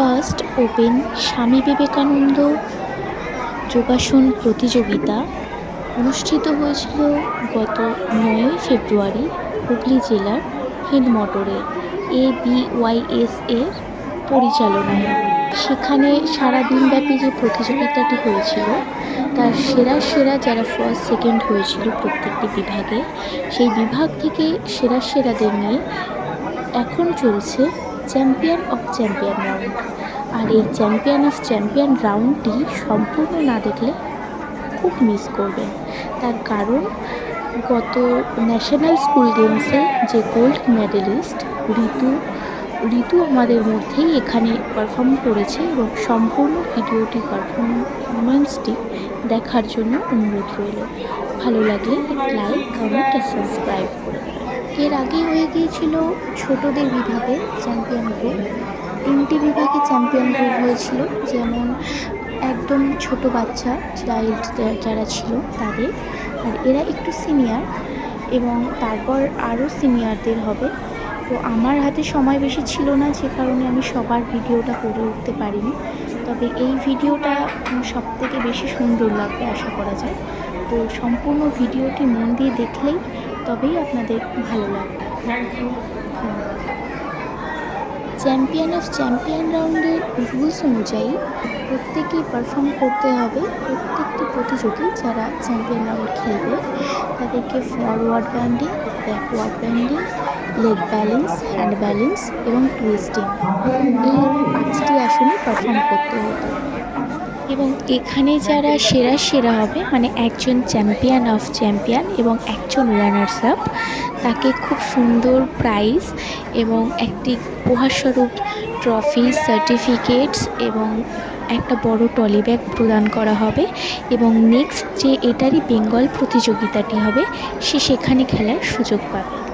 First open Swami Vivekananda যোগাসন প্রতিযোগিতা অনুষ্ঠিত হয়েছিল গত নয়ই ফেব্রুয়ারি হুগলি জেলার হিন্দমটরে, এ বি ওয়াই এস এর পরিচালনায়। সেখানে সারাদিনব্যাপী যে প্রতিযোগিতাটি হয়েছিল, তার সেরা সেরা যারা ফার্স্ট সেকেন্ড হয়েছিল প্রত্যেকটি বিভাগে, সেই বিভাগ থেকে সেরা সেরাদের নিয়ে এখন চলছে চ্যাম্পিয়ন অফ চ্যাম্পিয়ন রাউন্ড আর এই চ্যাম্পিয়ন অফ চ্যাম্পিয়ন রাউন্ডটি সম্পূর্ণ না দেখলে খুব মিস করবেন তার কারণ, গত ন্যাশনাল স্কুল গেমসে যে গোল্ড মেডেলিস্ট ঋতু ঋতু আমাদের মধ্যেই এখানে পারফর্ম করেছে এবং সম্পূর্ণ ভিডিওটি পারফরমেন্সটি দেখার জন্য অনুরোধ রইল। ভালো লাগলে লাইক কমেন্ট আর সাবস্ক্রাইব করে এর আগে হয়ে গিয়েছিল ছোটদের বিভাগে চ্যাম্পিয়ন গ্রুপ। তিনটি বিভাগে চ্যাম্পিয়ন গ্রুপ হয়েছিল, যেমন একদম ছোট বাচ্চা চাইল্ড যারা ছিল তাদের। আর এরা একটু সিনিয়র এবং তারপর আরও সিনিয়রদের হবে। তো আমার হাতে সময় বেশি ছিল না, যে কারণে আমি সবার ভিডিওটা করে উঠতে পারিনি। তবে এই ভিডিওটা সব থেকে বেশি সুন্দর লাগবে, আশা করা যায়। তো সম্পূর্ণ ভিডিওটি মন দিয়ে দেখলেই তবেই আপনাদের ভালো লাগবে। চ্যাম্পিয়ন অফ চ্যাম্পিয়ন রাউন্ডের রুলস অনুযায়ী প্রত্যেকেই পারফর্ম করতে হবে প্রত্যেকটি প্রতিযোগী যারা চ্যাম্পিয়ন রাউন্ড খেলবে, তাদেরকে forward bending backward bending leg balance hand balance এবং টুইস্টিং এই পাঁচটি আসনই পারফর্ম করতে হতো এবং এখানে যারা সেরা সেরা হবে মানে একজন চ্যাম্পিয়ন অফ চ্যাম্পিয়ন এবং একজন রানার্স আপ তাকে খুব সুন্দর প্রাইজ এবং একটি উপহারস্বরূপ ট্রফি, সার্টিফিকেটস এবং একটা বড় টলি ব্যাগ প্রদান করা হবে এবং নেক্সট যে এটারই বেঙ্গল প্রতিযোগিতাটি হবে, সে সেখানে খেলার সুযোগ পাবে।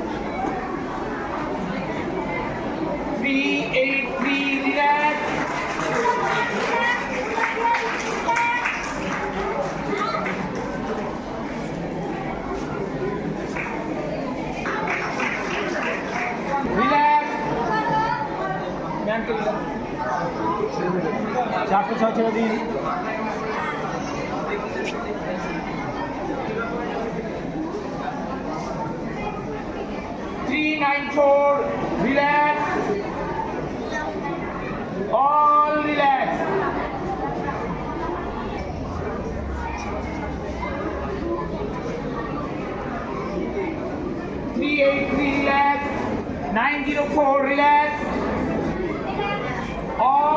চারশো ছয় ছেড়ে দিন three nine four 90 to 4, relax. All